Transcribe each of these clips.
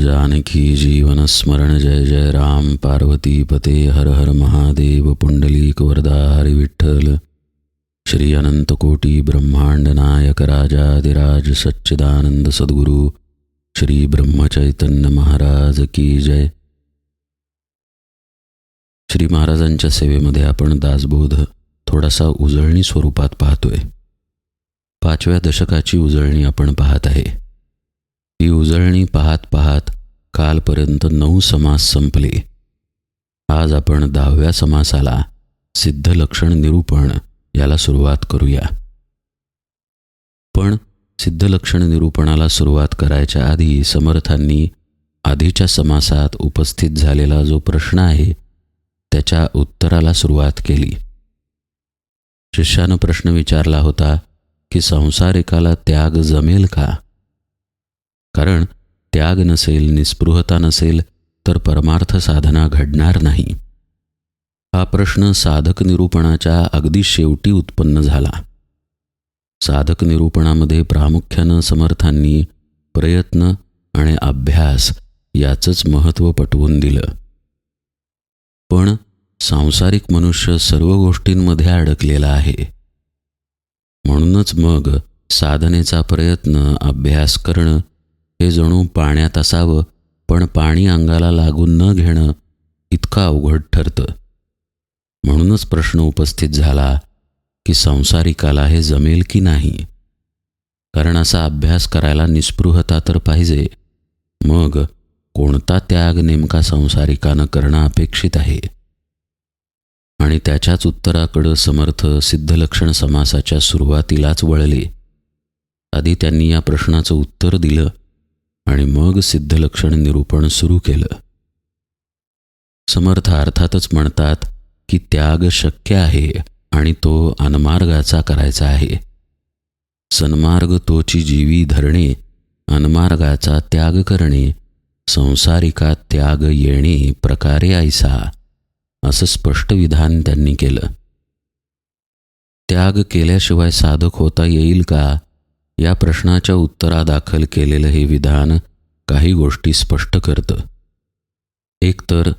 जानकी जीवन स्मरण जय जय राम। पार्वती पते हर हर महादेव। पुंडलीक वरदा हरी विठ्ठल। श्री अनंतकोटी ब्रह्मांड नायक राजाधिराज सच्चिदानंद सद्गुरु। श्री ब्रह्मचैतन्य महाराज की जय। श्री महाराजांच्या सेवेमध्ये आपण दासबोध थोडासा उजळणी स्वरूपात पाहतोय. पाचव्या दशकाची उजळणी आपण पाहत आहे. ही उजळणी पाहत पाहत कालपर्यंत नऊ समास संपले. आज आपण दहाव्या समासाला सिद्ध लक्षण निरूपण याला सुरुवात करूया. पण सिद्ध लक्षण निरूपणाला सुरुवात करायच्या आधी समर्थांनी आधीच्या समासात उपस्थित झालेला जो प्रश्न आहे त्याच्या उत्तराला सुरुवात केली. शिष्यानं प्रश्न विचारला होता की संसारिकाला त्याग जमेल का? कारण त्याग नसेल निस्पृहता नसेल तर परमार्थ साधना घडणार नाही. हा प्रश्न साधक निरूपणाच्या अगदी शेवटी उत्पन्न झाला. साधक निरूपणामध्ये प्रामुख्यानं समर्थांनी प्रयत्न आणि अभ्यास याचंच महत्त्व पटवून दिलं. पण सांसारिक मनुष्य सर्व गोष्टींमध्ये अडकलेला आहे. म्हणूनच मग साधनेचा प्रयत्न अभ्यास करणं हे जणू पाण्यात असावं पण पाणी अंगाला लागून न घेणं इतकं अवघड ठरतं. म्हणूनच प्रश्न उपस्थित झाला की संसारिकाला हे जमेल की नाही? कारण असा अभ्यास करायला निस्पृहता तर पाहिजे. मग कोणता त्याग नेमका संसारिकानं करणं अपेक्षित आहे? आणि त्याच्याच उत्तराकडं समर्थ सिद्धलक्षण समासाच्या सुरुवातीलाच वळले. आधी त्यांनी या प्रश्नाचं उत्तर दिलं. आणि मग सिद्धलक्षण निरूपण सुरू केलं. समर्थ अर्थातच म्हणतात की त्याग शक्य आहे आणि तो अनमार्गाचा करायचा आहे. सन्मार्ग तोची जीवी धरणे अनमार्गाचा त्याग करणे संसारिका त्याग येणे प्रकारे ऐसा असं स्पष्ट विधान त्यांनी केलं. त्याग केल्याशिवाय साधक होता येईल का? या प्रश्नाच्या उत्तरादाखल केलेलं हे विधान काही गोष्टी स्पष्ट करतं. एकतर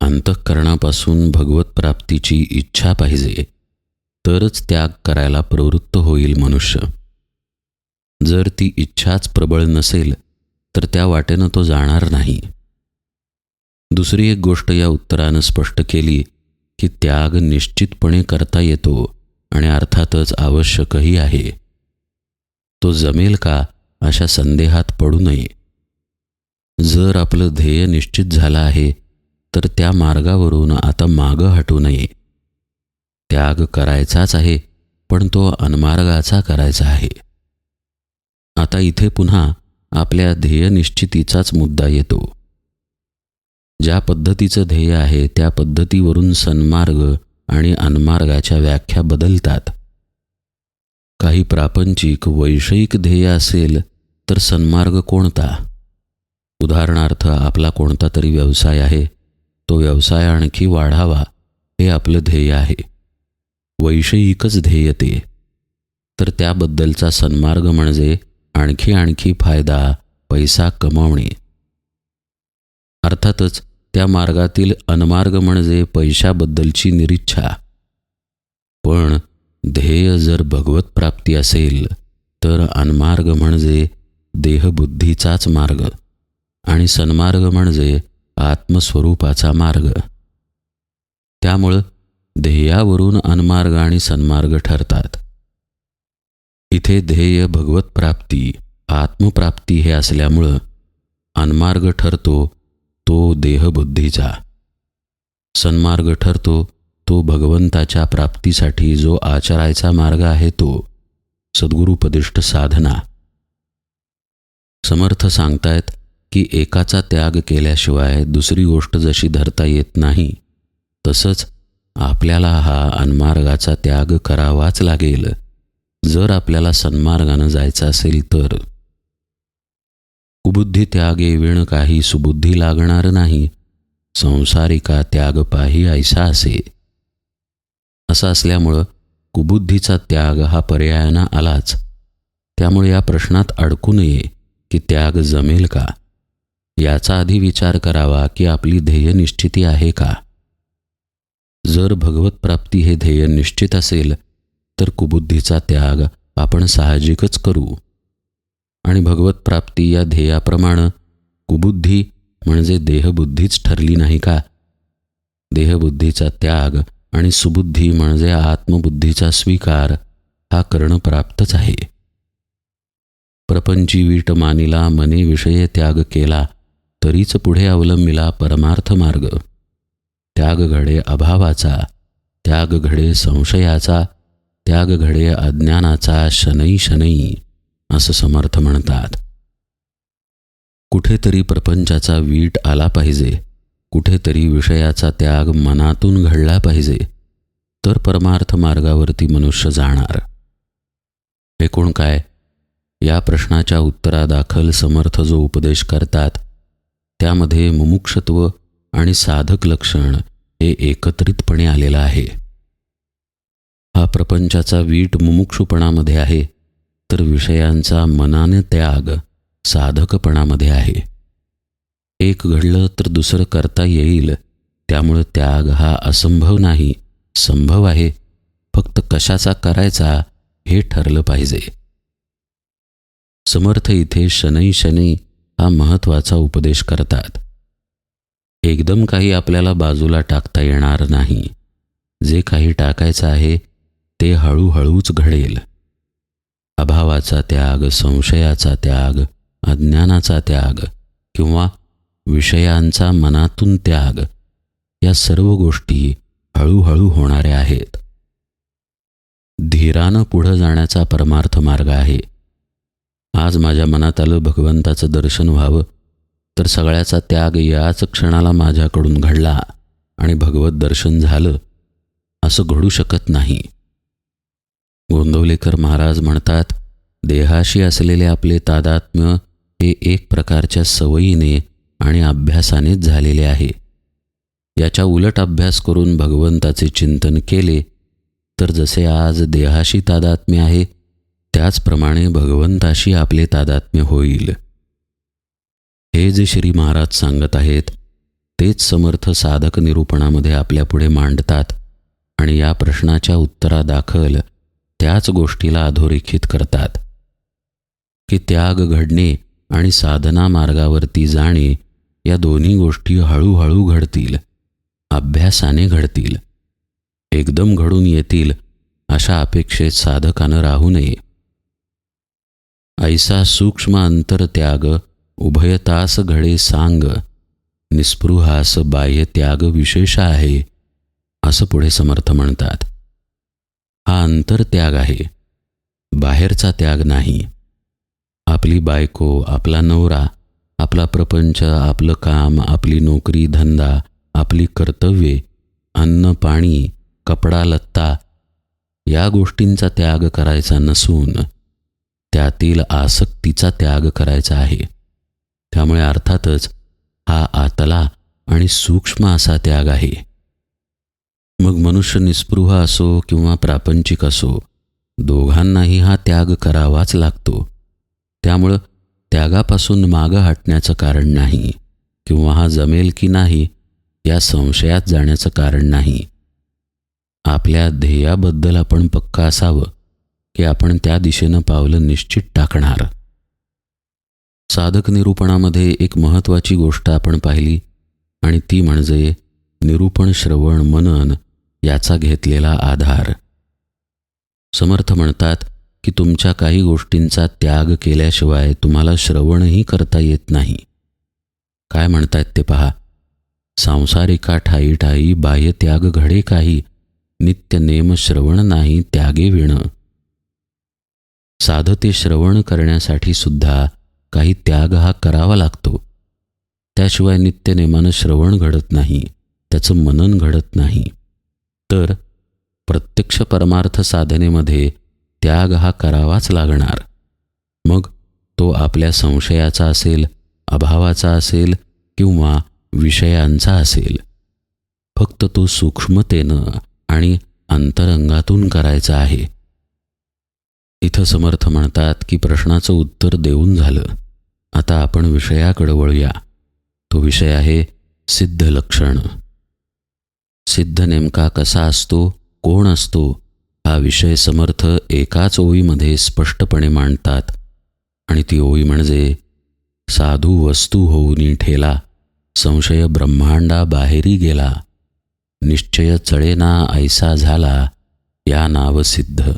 अंतःकरणापासून भगवत प्राप्तीची इच्छा पाहिजे तरच त्याग करायला प्रवृत्त होईल मनुष्य. जर ती इच्छाच प्रबळ नसेल तर त्या वाटेनं तो जाणार नाही. दुसरी एक गोष्ट या उत्तरानं स्पष्ट केली की त्याग निश्चितपणे करता येतो आणि अर्थातच आवश्यकही आहे. तो जमेल का अशा संदेहात पडू नये. जर आपलं ध्येय निश्चित झालं आहे तर त्या मार्गावरून आता मागं हटू नये. त्याग करायचाच आहे पण तो अनमार्गाचा करायचा आहे. आता इथे पुन्हा आपल्या ध्येयनिश्चितीचाच मुद्दा येतो. ज्या पद्धतीचं ध्येय आहे त्या पद्धतीवरून सन्मार्ग आणि अनमार्गाच्या व्याख्या बदलतात. काही प्रापंचिक वैषयिक ध्येय असेल तर सन्मार्ग कोणता? उदाहरणार्थ आपला कोणता तरी व्यवसाय आहे तो व्यवसाय आणखी वाढावा हे आपलं ध्येय आहे. वैषयिकच ध्येय ते. तर त्याबद्दलचा सन्मार्ग म्हणजे आणखी आणखी फायदा पैसा कमावणे. अर्थातच त्या मार्गातील अनमार्ग म्हणजे पैशाबद्दलची निरीच्छा. पण ध्येय जर भगवत प्राप्ती असेल तर अनमार्ग म्हणजे देहबुद्धीचाच मार्ग आणि सन्मार्ग म्हणजे आत्मस्वरूपाचा मार्ग. त्यामुळं ध्येयावरून अनमार्ग आणि सन्मार्ग ठरतात. इथे ध्येय भगवत प्राप्ती आत्मप्राप्ती हे असल्यामुळं अनमार्ग ठरतो तो देहबुद्धीचा. सन्मार्ग ठरतो तो भगवंताच्या प्राप्तीसाठी जो आचरायचा मार्ग आहे तो सद्गुरुपदिष्ट साधना. समर्थ सांगतायत की एकाचा त्याग केल्याशिवाय दुसरी गोष्ट जशी धरता येत नाही तसंच आपल्याला हा अनमार्गाचा त्याग करावाच लागेल. जर आपल्याला सन्मार्गानं जायचं असेल तर. कुबुद्धी त्यागे विण काही सुबुद्धी लागणार नाही संसारिका त्याग पाही ऐसा असे. असं असल्यामुळं कुबुद्धीचा त्याग हा पर्यायानं आलाच. त्यामुळे या प्रश्नात अडकू नये की त्याग जमेल का? याचा आधी विचार करावा की आपली ध्येय निश्चिती आहे का? जर भगवत प्राप्ती हे ध्येय निश्चित असेल तर कुबुद्धीचा त्याग आपण साहजिकच करू. आणि भगवत प्राप्ती या ध्येयाप्रमाणे कुबुद्धी म्हणजे देहबुद्धीच ठरली नाही का? देहबुद्धीचा त्याग आणि सुबुद्धी म्हणजे आत्मबुद्धीचा स्वीकार हा करणं प्राप्तच आहे. प्रपंची वीट मानिला मने विषय त्याग केला तरीच पुढे अवलंबिला परमार्थ मार्ग. त्याग घडे अभावाचा त्याग घडे संशयाचा त्याग घडे अज्ञानाचा शनै शनै असं समर्थ म्हणतात. कुठेतरी प्रपंचाचा वीट आला पाहिजे. कुठेतरी विषयाचा त्याग मनातून घडला पाहिजे तर परमार्थ मार्गावरती मनुष्य जाणार. एकूण काय? या प्रश्नाच्या उत्तरादाखल समर्थ जो उपदेश करतात त्यामध्ये मुमुक्षत्व आणि साधक लक्षण हे एकत्रितपणे आलेलं आहे. हा प्रपंचाचा वीट मुमुक्षुपणामध्ये आहे तर विषयांचा मनाने त्याग साधकपणामध्ये आहे. एक घडलं तर दुसरं करता येईल. त्यामुळं त्याग हा असंभव नाही संभव आहे. फक्त कशाचा करायचा हे ठरलं पाहिजे. समर्थ इथे शनै शनै हा महत्त्वाचा उपदेश करतात. एकदम काही आपल्याला बाजूला टाकता येणार नाही. जे काही टाकायचं आहे ते हळूहळूच घडेल. अभावाचा त्याग संशयाचा त्याग अज्ञानाचा त्याग किंवा विषयांचा मनातून त्याग. या सर्व गोष्टी हळूहळू होणाऱ्या आहेत. धीरानं पुढं जाण्याचा परमार्थ मार्ग आहे. आज माझ्या मनात आलं भगवंताचं दर्शन व्हावं तर सगळ्याचा त्याग याच क्षणाला माझ्याकडून घडला आणि भगवत दर्शन झालं असं घडू शकत नाही. गोंदवलेकर महाराज म्हणतात देहाशी असलेले आपले तादात्म्य हे एक प्रकारच्या सवयीने आणि अभ्यासानेच झालेले आहे. याच्या उलट अभ्यास करून भगवंताचे चिंतन केले तर जसे आज देहाशी तादात्म्य आहे त्याचप्रमाणे भगवंताशी आपले तादात्म्य होईल. हे जे श्री महाराज सांगत आहेत तेच समर्थ साधक निरूपणामध्ये आपल्यापुढे मांडतात आणि या प्रश्नाच्या उत्तरादाखल त्याच गोष्टीला अधोरेखित करतात. की त्याग घडणे आणि साधना मार्गावरती जाणे या दोन्ही गोष्टी हळूहळू घडतील. अभ्यासाने घडतील. एकदम घडून येतील अशा अपेक्षेत साधकानं राहू नये. ऐसा सूक्ष्म अंतरत्याग उभयतास घडे सांग निस्पृहास बाह्य त्याग विशेष आहे असं पुढे समर्थ म्हणतात. हा अंतरत्याग आहे. बाहेरचा त्याग नाही. आपली बायको आपला नवरा आपला प्रपंच आपलं काम आपली नोकरी धंदा आपली कर्तव्ये अन्न पाणी कपडा लत्ता या गोष्टींचा त्याग करायचा नसून त्यातील आसक्तीचा त्याग करायचा आहे. त्यामुळे अर्थातच हा आतला आणि सूक्ष्म असा त्याग आहे. मग मनुष्य निस्पृह असो किंवा प्रापंचिक असो दोघांनाही हा त्याग करावाच लागतो. त्यामुळं त्यागापासून मागं हटण्याचं कारण नाही किंवा हा जमेल की नाही या संशयात जाण्याचं कारण नाही. आपल्या ध्येयाबद्दल आपण पक्का असावं की आपण त्या दिशेनं पावलं निश्चित टाकणार. साधक निरूपणामध्ये एक महत्त्वाची गोष्ट आपण पाहिली आणि ती म्हणजे निरूपण श्रवण मनन याचा घेतलेला आधार. समर्थ म्हणतात की तुमच्या काही गोष्टींचा त्याग केल्याशिवाय तुम्हाला श्रवणही करता येत नाही. काय म्हणतायत ते पहा. सांसारिका ठाई ठाई बाह्य त्याग घडे काही. नित्य नेम श्रवण नाही त्यागे विण. साधते श्रवण करण्यासाठी सुद्धा काही त्याग हा करावा लागतो. त्याशिवाय नित्यनेमानं श्रवण घडत नाही त्याचं मनन घडत नाही. तर प्रत्यक्ष परमार्थ साधनेमध्ये त्याग हा करावाच लागणार. मग तो आपल्या संशयाचा असेल अभावाचा असेल किंवा विषयांचा असेल. फक्त तो सूक्ष्मतेनं आणि अंतरंगातून करायचा आहे. इथं समर्थ म्हणतात की प्रश्नाचं उत्तर देऊन झालं. आता आपण विषयाकडे वळूया. तो विषय आहे सिद्ध लक्षण सिद्ध नेमका कसा असतो कोण असतो हा विषय समर्थ एकाच ओळीमध्ये स्पष्टपणे मांडतात. आणि ती ओळी म्हणजे साधू वस्तू होऊनी ठेला संशय ब्रह्मांडा बाहेरी गेला निश्चय चळेना ऐसा झाला या नाव सिद्ध.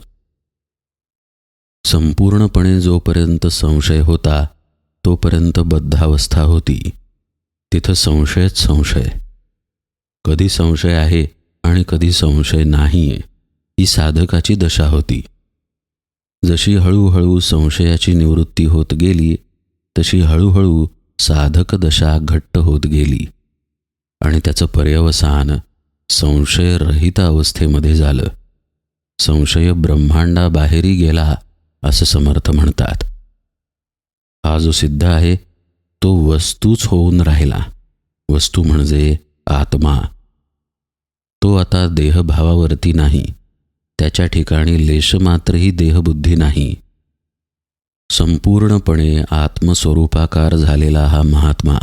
संपूर्णपणे जोपर्यंत संशय होता तोपर्यंत बद्धावस्था होती. तिथं संशयच संशय. कधी संशय आहे आणि कधी संशय नाही ही साधकाची दशा होती. जशी हळूहळू संशयाची निवृत्ती होत गेली तशी हळूहळू साधक दशा घट्ट होत गेली आणि त्याचं पर्यवसान संशयरहित अवस्थेमध्ये झालं. संशय ब्रह्मांडा बाहेरी गेला असं समर्थ म्हणतात. हा जो सिद्ध आहे तो वस्तूच होऊन राहिला. वस्तू म्हणजे आत्मा. तो आता देहभावावरती नाही. त्याच्या ठिकाणी लेशमात्रही देहबुद्धी नाही. संपूर्णपणे आत्मस्वरूपाकार झालेला हा महात्मा.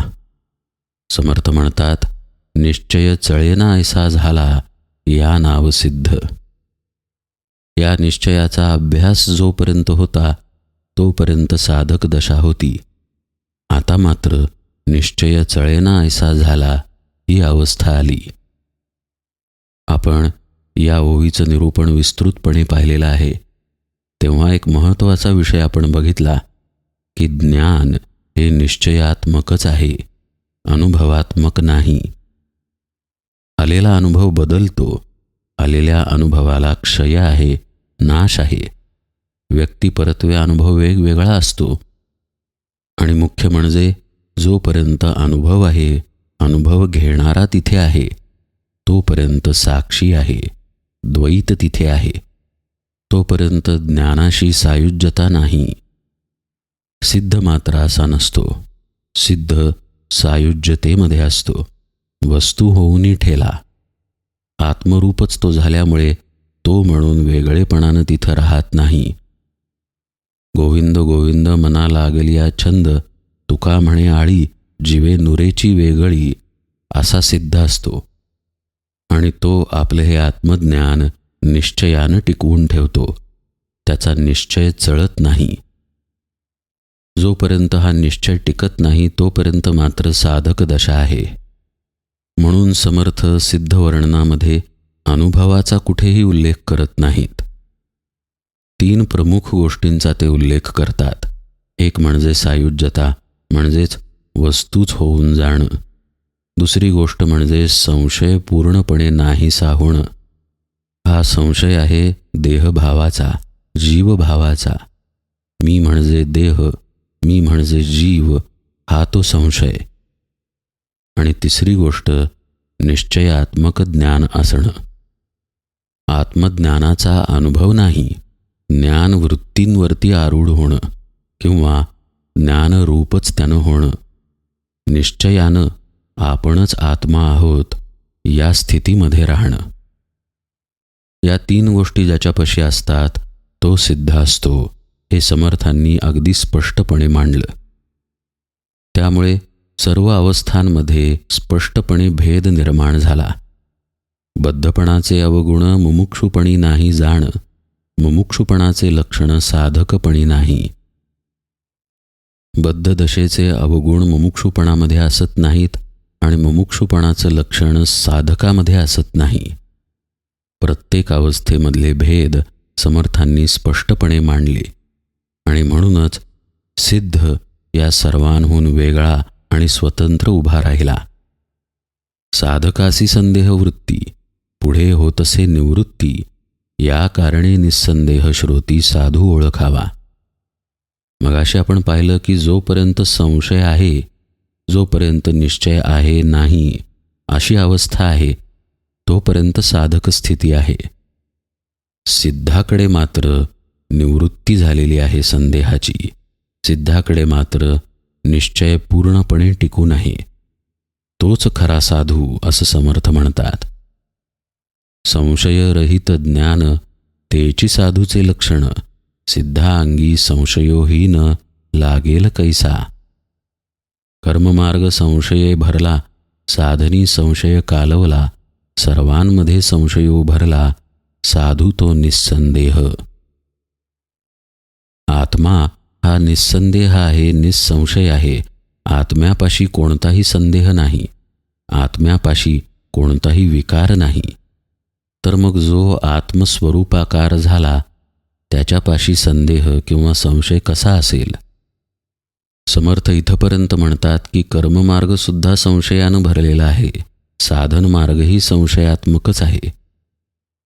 समर्थ म्हणतात निश्चय चळेना ऐसा झाला या नाव सिद्ध. या निश्चयाचा अभ्यास जोपर्यंत होता तोपर्यंत साधक दशा होती. आता मात्र निश्चय चळेना ऐसा झाला ही अवस्था आली. आपण या ओळीचं निरूपण विस्तृतपणे पाहिलेलं आहे. तेव्हा एक महत्त्वाचा विषय आपण बघितला की ज्ञान हे निश्चयात्मकच आहे अनुभवात्मक नाही. आलेला अनुभव बदलतो आलेल्या अनुभवाला क्षय आहे नाश आहे. व्यक्तिपरत्वे अनुभव वेगवेगळा असतो. आणि मुख्य म्हणजे जोपर्यंत अनुभव आहे अनुभव घेणारा तिथे आहे तोपर्यंत साक्षी आहे. द्वैत तिथे आहे. तोपर्यंत ज्ञानाशी सायुज्यता नाही. सिद्ध मात्र असा नसतो. सिद्ध सायुज्यतेमध्ये असतो. वस्तू होऊनही ठेला. आत्मरूपच तो झाल्यामुळे तो म्हणून वेगळेपणानं तिथं राहत नाही. गोविंद गोविंद मना लागलिया छंद तुका म्हणे आळी जिवे नुरेची वेगळी असा सिद्ध असतो. आणि तो आपले हे आत्मज्ञान निश्चयानं टिकवून ठेवतो. त्याचा निश्चय चळत नाही. जोपर्यंत हा निश्चय टिकत नाही तोपर्यंत मात्र साधक दशा आहे. म्हणून समर्थ सिद्ध वर्णनामध्ये अनुभवाचा कुठेही उल्लेख करत नाहीत. तीन प्रमुख गोष्टींचा ते उल्लेख करतात. एक म्हणजे सायुज्यता म्हणजेच वस्तूच होऊन जाणं. दुसरी गोष्ट म्हणजे संशय पूर्णपणे नाहीसा होणं. हा संशय आहे देहभावाचा जीवभावाचा. मी म्हणजे देह मी म्हणजे जीव हा तो संशय. आणि तिसरी गोष्ट निश्चयात्मक ज्ञान असणं. आत्मज्ञानाचा अनुभव नाही ज्ञान वृत्तींवरती आरूढ होणं किंवा ज्ञानरूपच त्यानं होणं. निश्चयानं आपणच आत्मा आहोत या स्थितीमध्ये राहणं. या तीन गोष्टी ज्याच्यापाशी असतात तो सिद्ध असतो हे समर्थांनी अगदी स्पष्टपणे मांडलं. त्यामुळे सर्व अवस्थांमध्ये स्पष्टपणे भेद निर्माण झाला. बद्धपणाचे अवगुण मुमुक्षुपणी नाही जाण मुमुक्षुपणाचे लक्षण साधकपणी नाही. बद्ध दशेचे अवगुण मुमुक्षुपणामध्ये असत नाहीत आणि मुमुक्षुपणाचं लक्षण साधकामध्ये असत नाही. प्रत्येक अवस्थेमधले भेद समर्थांनी स्पष्टपणे मांडले आणि म्हणूनच सिद्ध या सर्वांहून वेगळा आणि स्वतंत्र उभा राहिला. साधकासी संदेह वृत्ती पुढे होतसे निवृत्ती या कारणे निस्संदेह श्रोती साधू ओळखावा. मगाशी आपण पाहिलं की जोपर्यंत संशय आहे जोपर्यंत निश्चय आहे नाही अशी अवस्था आहे तोपर्यंत साधक स्थिती आहे. सिद्धाकडे मात्र निवृत्ती झालेली आहे संदेहाची. सिद्धाकडे मात्र निश्चय पूर्णपणे टिकून आहे. तोच खरा साधू असं समर्थ म्हणतात. संशयरहित ज्ञान तेची साधूचे लक्षण. सिद्धांगी संशयोहीन लागेल कैसा? कर्ममार्ग संशये भरला साधनी संशय कालवला सर्वांमध्ये संशय उभरला साधू तो निस्संदेह आत्मा हा निस्संदेह आहे निस्संशय आहे. आत्म्यापाशी कोणताही संदेह नाही. आत्म्यापाशी कोणताही विकार नाही. तर मग जो आत्मस्वरूपाकार झाला त्याच्यापाशी संदेह किंवा संशय कसा असेल? समर्थ इथपर्यंत म्हणतात की कर्ममार्गसुद्धा संशयानं भरलेला आहे. साधन मार्गही संशयात्मकच आहे.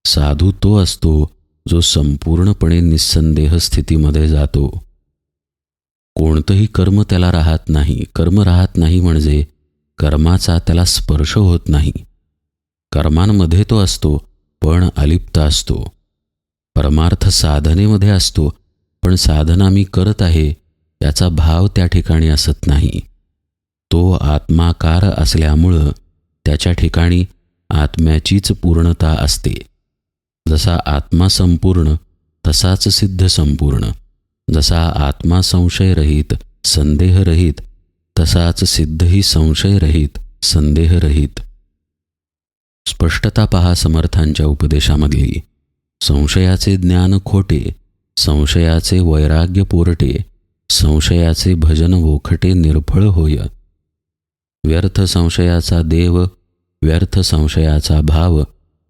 साधू तो असतो जो संपूर्णपणे निस्संदेह स्थितीमध्ये जातो. कोणतंही कर्म त्याला राहत नाही. कर्म राहत नाही म्हणजे कर्माचा त्याला स्पर्श होत नाही. कर्मांमध्ये तो असतो पण अलिप्त असतो. परमार्थ साधनेमध्ये असतो पण साधना मी करत आहे याचा भाव त्या ठिकाणी असत नाही. तो आत्माकार असल्यामुळं त्याच्या ठिकाणी आत्म्याचीच पूर्णता असते. जसा आत्मा संपूर्ण तसाच सिद्ध संपूर्ण. जसा आत्मा संशयरहित संदेहरहित तसाच सिद्धही संशयरहित संदेहरहित स्पष्टता पहा समर्थांच्या उपदेशामधली. संशयाचे ज्ञान खोटे संशयाचे वैराग्य पोरटे संशयाचे भजन वोखटे निर्फळ होय. व्यर्थ संशयाचा देव व्यर्थ संशयाचा भाव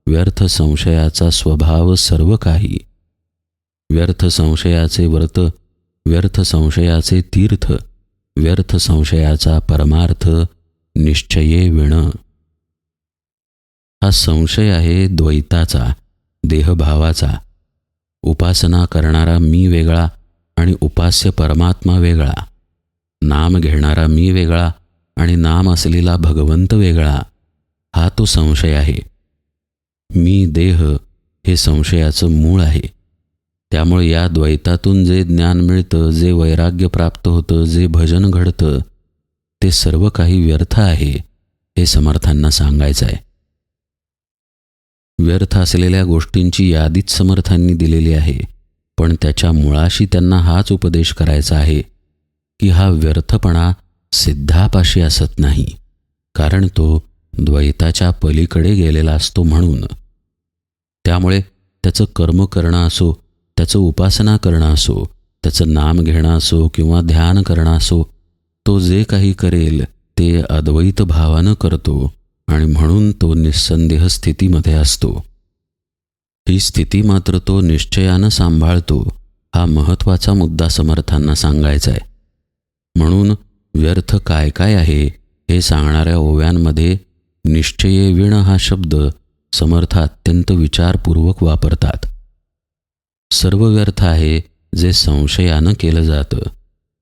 व्यर्थ संशयाचा स्वभाव सर्व काही. व्यर्थ संशयाचे व्रत व्यर्थ संशयाचे तीर्थ व्यर्थ संशयाचा परमार्थ निश्चये विण. हा संशय आहे द्वैताचा देहभावाचा. उपासना करणारा मी वेगळा आणि उपास्य परमात्मा वेगळा. नाम घेणारा मी वेगळा आणि नाम असलेला भगवंत वेगळा हा तो संशय आहे. मी देह हे संशयाचं मूळ आहे. त्यामुळे या द्वैतातून जे ज्ञान मिळतं जे वैराग्य प्राप्त होतं जे भजन घडतं ते सर्व काही व्यर्थ आहे हे समर्थांना सांगायचं आहे व्यर्थ असलेल्या गोष्टींची यादीच समर्थांनी दिलेली आहे. पण त्याच्या मुळाशी त्यांना हाच उपदेश करायचा आहे की हा व्यर्थपणा सिद्धापाशी असत नाही कारण तो द्वैताच्या पलीकडे गेलेला असतो म्हणून. त्यामुळे त्याचं कर्म करणं असो त्याचं उपासना करणं असो त्याचं नाम घेणं असो किंवा ध्यान करणं असो तो जे काही करेल ते अद्वैत भावानं करतो आणि म्हणून तो निस्संदेह स्थितीमध्ये असतो. ही स्थिती मात्र तो निश्चयानं सांभाळतो हा महत्त्वाचा मुद्दा समर्थांना सांगायचा आहे म्हणून व्यर्थ काय काय आहे हे सांगणाऱ्या ओव्यांमध्ये निश्चये विण हा शब्द समर्थ अत्यंत विचारपूर्वक वापरतात. सर्व व्यर्थ आहे जे संशयानं केलं जातं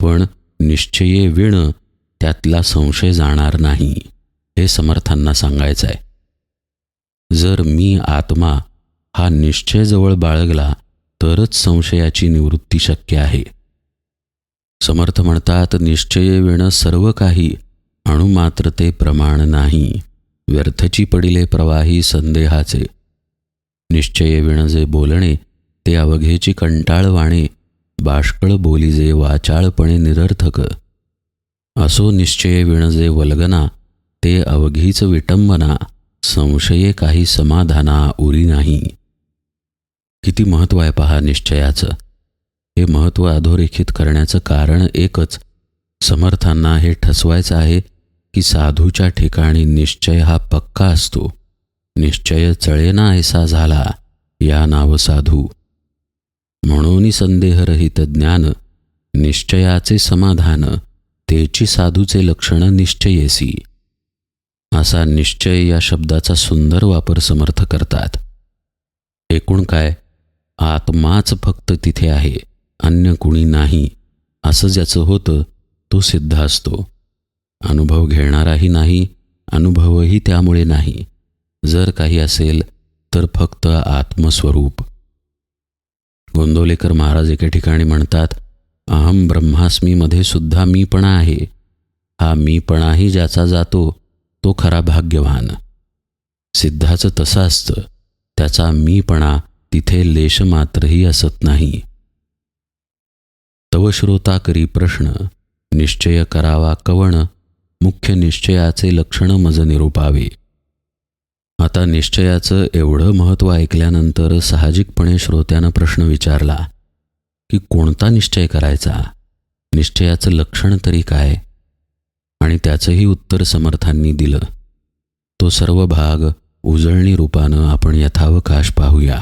पण निश्चये विण त्यातला संशय जाणार नाही हे समर्थांना सांगायचं आहे जर मी आत्मा हा निश्चय जवळ बाळगला तरच संशयाची निवृत्ती शक्य आहे. समर्थ म्हणतात निश्चय वेणं सर्व काही अणुमात्र ते प्रमाण नाही. व्यर्थची पडिले प्रवाही संदेहाचे. निश्चय विण जे बोलणे ते अवघेची कंटाळवाणे बाष्कळ बोली जे वाचाळपणे निरर्थक. असो निश्चय विण जे वल्गना ते अवघीच विटंबना संशये काही समाधाना उरी नाही. किती महत्त्व आहे पहा निश्चयाचं. हे महत्त्व अधोरेखित करण्याचं कारण एकच. समर्थांना हे ठसवायचं आहे की साधूच्या ठिकाणी निश्चय हा पक्का असतो. निश्चय चळेना ऐसा झाला या नाव साधू. म्हणून संदेहरहित ज्ञान निश्चयाचे समाधान तेची साधूचे लक्षण निश्चयेसी. असा निश्चय या शब्दाचा सुंदर वापर समर्थ करतात. एकूण काय? आत्माच फक्त तिथे आहे अन्य कुणी नाही. असं ज्याचं होतं तो सिद्ध असतो. अनुभव घेणाराही नाही अनुभवही त्यामुळे नाही. जर काही असेल तर फक्त आत्मस्वरूप. गोंदवलेकर महाराज एके ठिकाणी म्हणतात अहम ब्रह्मास्मीमध्ये सुद्धा मीपणा आहे. हा मीपणाही ज्याचा जातो तो खरा भाग्यवान. सिद्धाचं तसं असतं त्याचा मीपणा तिथे लेश मात्रही असत नाही. तव श्रोता करी प्रश्न निश्चय करावा कवण मुख्य निश्चयाचे लक्षण मज निरूपावे. आता निश्चयाचं एवढं महत्त्व ऐकल्यानंतर साहजिकपणे श्रोत्यानं प्रश्न विचारला की कोणता निश्चय करायचा? निश्चयाचं लक्षण तरी काय? आणि त्याचंही उत्तर समर्थांनी दिलं तो सर्व भाग उजळणी रूपानं आपण यथावकाश पाहूया.